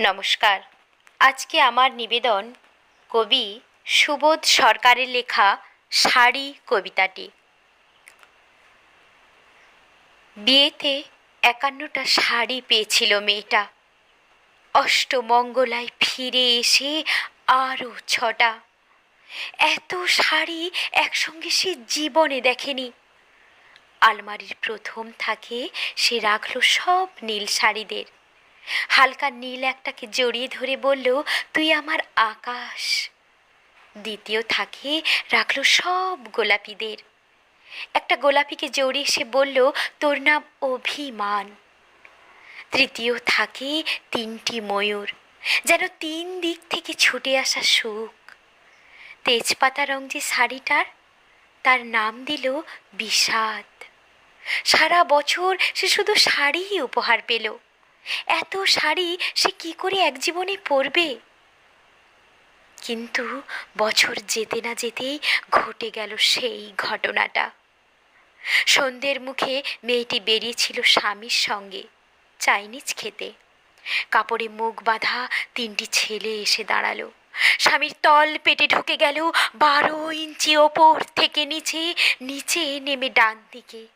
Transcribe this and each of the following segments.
নমস্কার। আজকে আমার নিবেদন কবি সুবোধ সরকারের লেখা শাড়ি কবিতাটি। বিয়েতে একান্নটা শাড়ি পেয়েছিল মেয়েটা। অষ্টমঙ্গলায় ফিরে এসে আরও ছটা। এত শাড়ি একসঙ্গে সে জীবনে দেখেনি। আলমারির প্রথম থাকে সে রাখল সব নীল শাড়িদের। হালকা নীল একটাকে জড়িয়ে ধরে বলল, তুই আমার আকাশ। দ্বিতীয় থাকে রাখল সব গোলাপিদের। একটা গোলাপিকে জড়িয়ে সে বলল, তোর নাম অভিমান। তৃতীয় থাকে তিনটি ময়ূর, যেন তিন দিক থেকে ছুটে আসা সুখ। তেজপাতা রং যে শাড়িটার, তার নাম দিল বিষাদ। সারা বছর সে শুধু শাড়িই উপহার পেল। এত শাড়ি সে কি করে এক জীবনে পরবে? কিন্তু বছর যেতে না যেতেই ঘটে গেল সেই ঘটনাটা। সন্ধ্যের মুখে মেয়েটি বেরিয়েছিল স্বামীর সঙ্গে চাইনিজ খেতে। কাপড়ে মুখ বাঁধা তিনটি ছেলে এসে দাঁড়াল। স্বামীর তল পেটে ঢুকে গেল বারো ইঞ্চি ওপর থেকে নিচে নিচে নেমে ডান দিকে।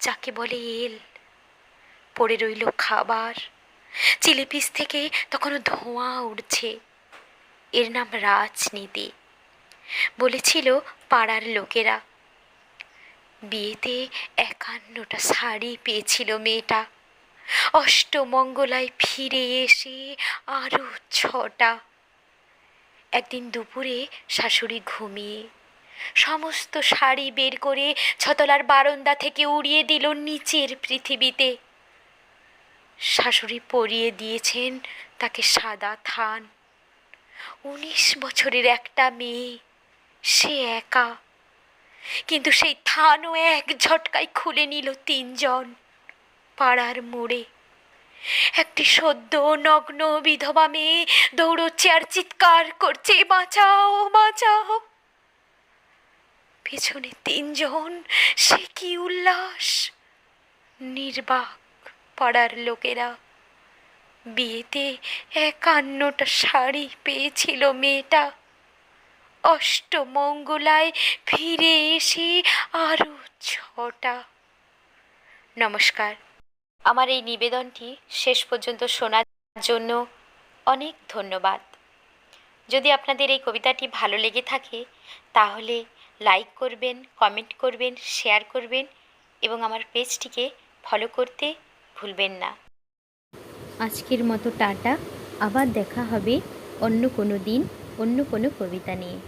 যাকে বলে এল। পড়ে রইল খাবার। চিলিপিস থেকে তখনও ধোঁয়া উঠছে এর নাম রাজনীতি, বলেছিল পাড়ার লোকেরা। বিয়েতে একান্নটা শাড়ি পেয়েছিল মেয়েটা। অষ্টমঙ্গলায় ফিরে এসে আরও ছটা। একদিন দুপুরে শাশুড়ি ঘুমিয়ে সমস্ত শাড়ি বের করে ছতলার বারান্দা থেকে উড়িয়ে দিল নিচের পৃথিবীতে। শাশুড়ি পরিয়ে দিয়েছেন তাকে সাদা থান। উনিশ বছরের একটা মেয়ে, সে একা। কিন্তু সেই থানও এক ঝটকায় খুলে নিল তিনজন পাড়ার মোড়ে। একটি সদ্য নগ্ন বিধবা মেয়ে দৌড়চ্ছে আর চিৎকার করছে, বাঁচাও বাঁচাও। পেছনে তিনজন, সে কি উল্লাস? নির্বাক পাড়ার লোকেরা। বিয়েতে একান্নটা শাড়ি পেয়েছিল মেয়েটা। অষ্টমঙ্গলায় ফিরে এসে আরও ছটা। নমস্কার। আমার এই নিবেদনটি শেষ পর্যন্ত শোনার জন্য অনেক ধন্যবাদ। যদি আপনাদের এই কবিতাটি ভালো লেগে থাকে, তাহলে লাইক করবেন, কমেন্ট করবেন, শেয়ার করবেন এবং আমার পেজটিকে ফলো করতে ভুলবেন না। আজকের মতো টাটা। আবার দেখা হবে অন্য কোনো দিন, অন্য কোনো কবিতা নিয়ে।